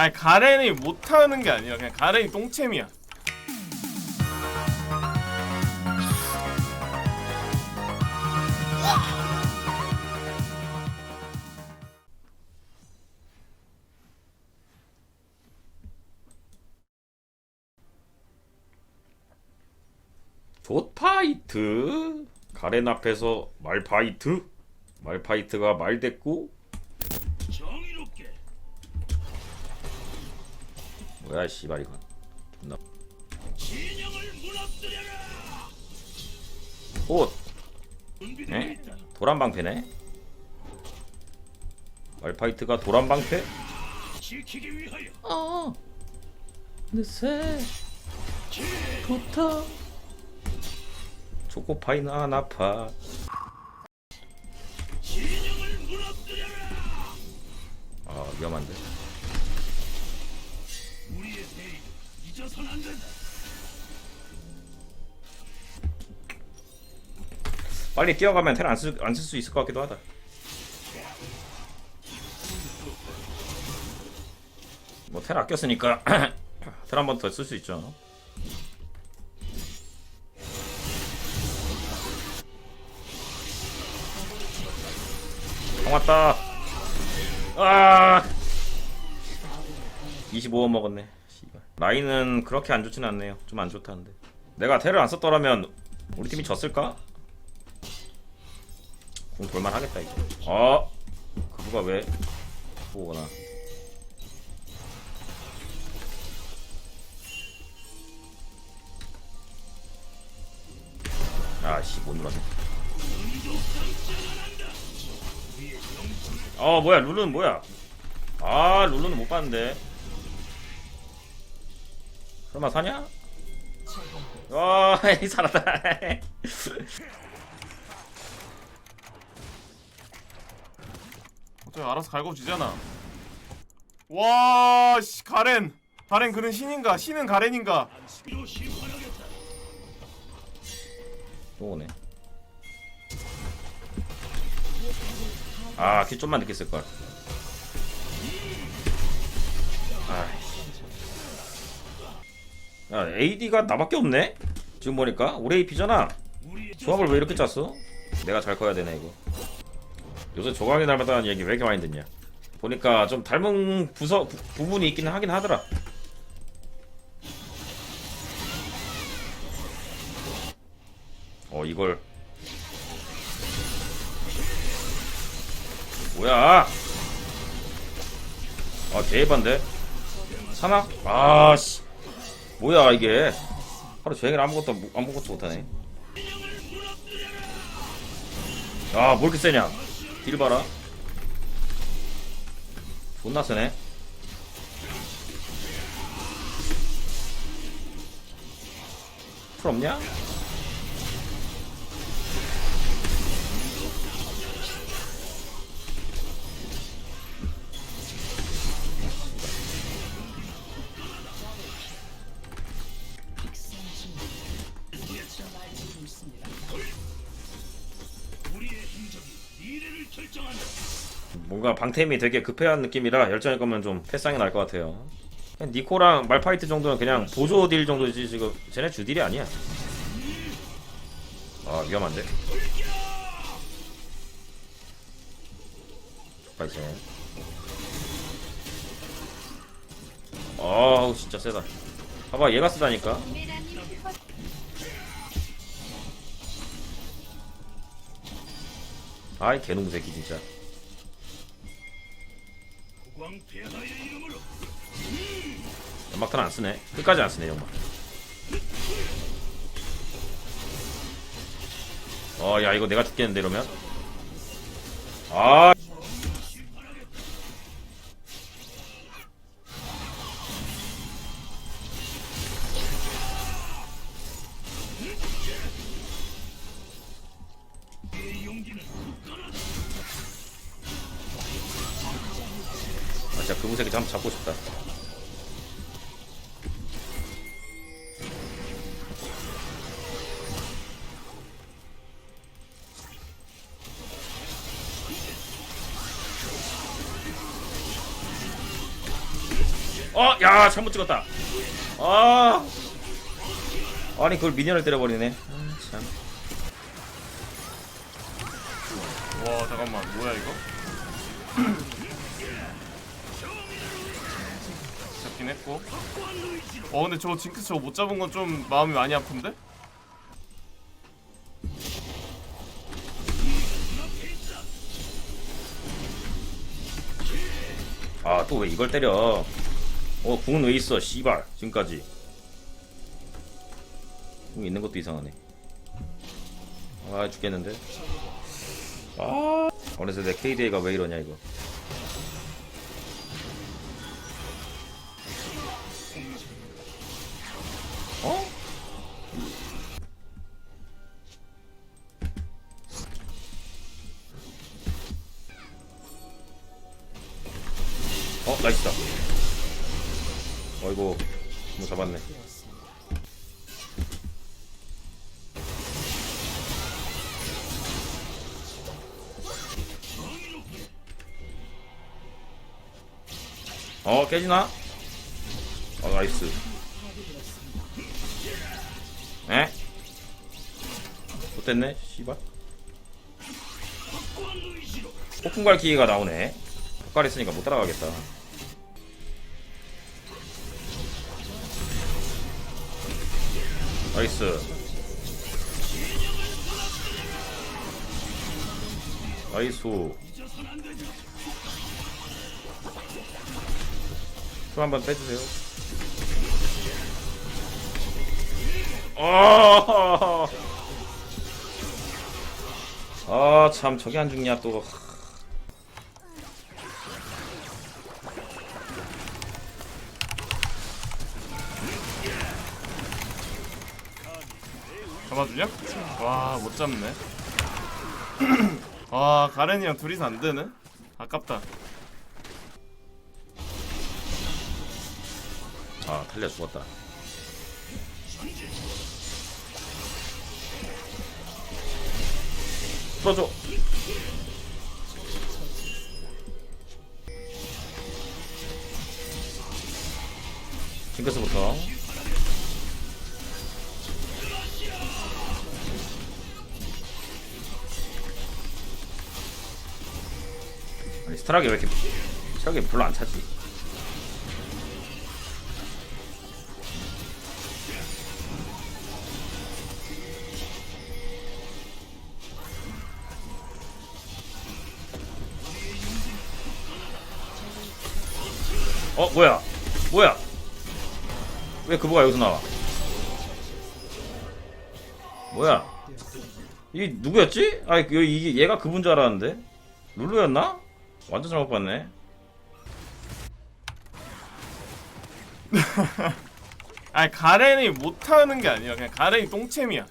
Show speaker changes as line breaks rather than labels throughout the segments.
아니 가렌이 못하는 게 아니라 그냥 가렌이 똥챔이야.
좆파이트? 가렌 앞에서 말파이트? 말파이트가 말됐고 뭐야 씨발 이건. 존나
진영을 무너뜨려라.
옷 에? 도란방패네? 말파이트가 도란방패?
지키기 위하여.
어안 아파.
진영을 무너뜨려라.
아 위험한데
잊어선 안 된다.
빨리 뛰어가면 텔 안쓸 수 있을 것 같기도 하다 뭐 텔 아꼈으니까 텔 한 번 더 쓸 수 있죠 형 왔다 아 25원 먹었네. 라인은 그렇게 안 좋진 않네요 좀 안 좋다는데 내가 텔을 안 썼더라면 우리 팀이 졌을까? 공 돌만 하겠다 이거. 어? 그거가 왜 오거나. 아씨 못 눌렀네. 어 뭐야 룰루는 뭐야? 아 룰루는 못 봤는데. 설마 사냐? 와 살았다.
어차피 알아서 갈궈주잖아 와 씨 가렌 가렌 그는 신인가 신은 가렌인가.
또 오네. 아, 키 좀만 늦게 쓸 걸. 야, AD가 나밖에 없네. 지금 보니까 올해 AP잖아. 조합을 왜 이렇게 짰어? 내가 잘 커야 되네 이거. 요새 조광이 닮았다는 얘기 왜 이렇게 많이 듣냐? 보니까 좀 닮은 부서 부, 부분이 있긴 하긴 하더라. 어 이걸 뭐야? 아 대반데 사나? 아씨 뭐야 이게 하루 종일 아무것도 못- 아무것도 못하네. 아, 뭐 이렇게 세냐? 딜 봐라. 존나 세네. 풀 없냐? 뭔가 방템이 되게 급해한 느낌이라 열정일 거면 좀 패쌍이 날 것 같아요. 니코랑 말파이트 정도는 그냥 보조 딜 정도지 지금 쟤네 주딜이 아니야. 아 위험한데. 파이팅. 아우 진짜 세다. 봐봐 얘가 쓰다니까. 아이 개놈 새끼 진짜. 연막탄 안 쓰네. 끝까지 안 쓰네 연막. 어, 야 이거 내가 죽겠는데 이러면. 아. 진짜 그 무새끼 한번 잡고 싶다. 어, 야, 잘못 찍었다. 아, 아니 그걸 미니언을 때려버리네. 아, 참.
와 잠깐만 뭐야 이거? 했고. 어 근데 저 징크스 저거 못 잡은 건 좀 마음이 많이 아픈데?
아, 또 왜 이걸 때려? 어, 궁은 왜 있어? 씨발, 지금까지. 궁 있는 것도 이상하네. 아, 죽겠는데. 아, 어느새 내 KDA가 왜 이러냐 이거. 나이스다. 어이구, 뭐 잡았네. 어, 깨지나? 어, 나이스. 에? 못됐네, 씨발. 폭풍 갈기가 나오네. 폭갈 있으니까 못 따라가겠다. 나이스. 나이스. 표 한번 빼주세요. 아, 아, 참, 저게 안 죽냐, 또.
잡아주냐? 와 못 잡네. 와 가렌이랑 둘이서 안 되네. 아깝다.
아, 탈려 죽었다. 풀어줘. 징크스부터. 스트락이 왜 이렇게 체력이 별로 안 차지? 어 뭐야 뭐야 왜 그부가 여기서 나와 뭐야 이 누구였지? 아 이게 얘가 그분 줄 알았는데 룰루였나? 완전 잘못 봤네
아니 가렌이 못하는 게 아니라 그냥 가렌이 똥챔이야.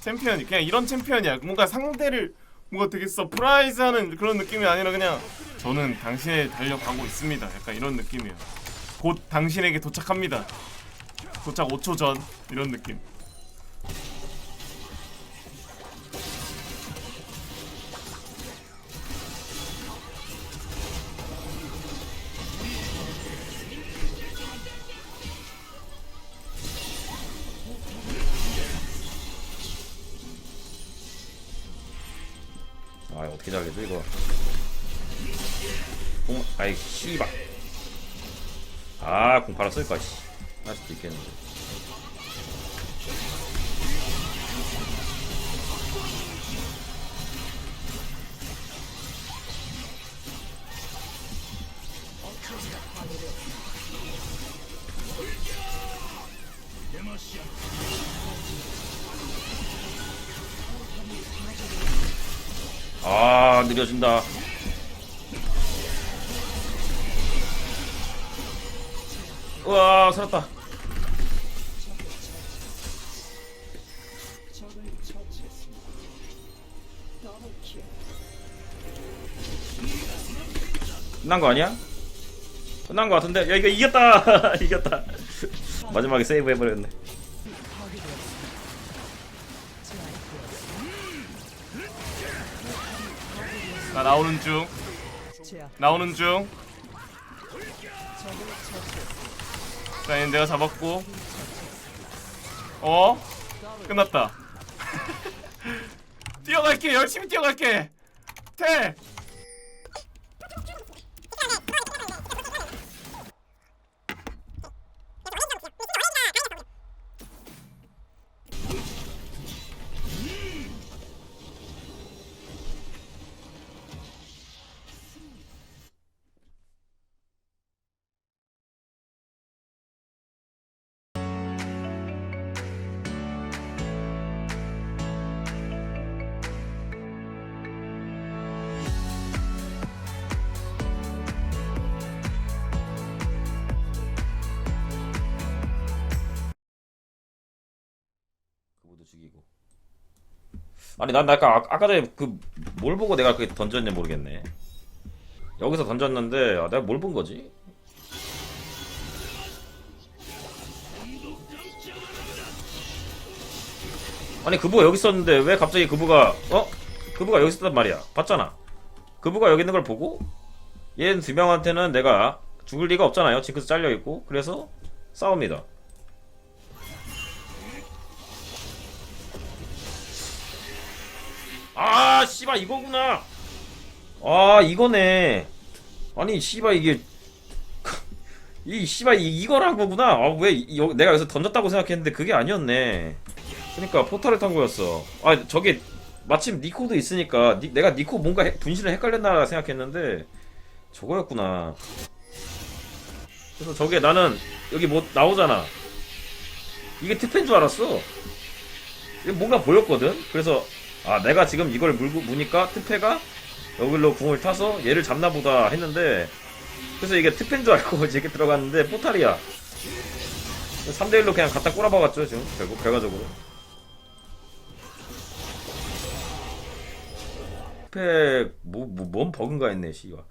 챔피언이 그냥 이런 챔피언이야. 뭔가 상대를 뭔가 되게 서프라이즈하는 그런 느낌이 아니라 그냥 저는 당신에 달려가고 있습니다. 약간 이런 느낌이에요. 곧 당신에게 도착합니다. 도착 5초 전 이런 느낌.
아이 씨발. 아공 바로 쓸까 씨. 할 수도 있겠는데. 아 느려진다 우와 살았다 끝난 거 아니야? 끝난 거 같은데? 야 이거 이겼다 이겼다 마지막에 세이브 해버렸네
나 나오는 중. 나오는 중. 자 얘는 내가 잡았고. 어? 끝났다. 뛰어갈게. 열심히 뛰어갈게. 태
죽이고. 아니 난 아까 아까 전에 그 뭘 보고 내가 그렇게 던졌는지 모르겠네. 여기서 던졌는데 아, 내가 뭘 본 거지? 아니 그부가 여기 있었는데 왜 갑자기 그부가 어? 그부가 여기 있었단 말이야. 봤잖아. 그부가 여기 있는 걸 보고 얘는 두 명한테는 내가 죽을 리가 없잖아요. 징크스 잘려 있고 그래서 싸웁니다. 아 씨발 이거구나. 아 이거네. 아니 씨발 이게 이 씨발 이, 이거란 거구나. 아, 왜 이- 여- 내가 여기서 던졌다고 생각했는데 그게 아니었네. 그러니까 포탈을 탄 거였어. 아 저게 마침 니코도 있으니까 니- 내가 니코 뭔가 해- 분신을 헷갈렸나 생각했는데 저거였구나. 그래서 저게 나는 여기 뭐 나오잖아. 이게 특패인 줄 알았어. 뭔가 보였거든? 그래서 아 내가 지금 이걸 물고 무니까 특패가 여기로 궁을 타서 얘를 잡나 보다 했는데 그래서 이게 특패인 줄 알고 이렇게 들어갔는데 포탈이야. 3대1로 그냥 갖다 꼬라박았죠 지금. 결국 결과적으로. 특패 뭐, 뭐, 뭔 버그인가 했네 씨발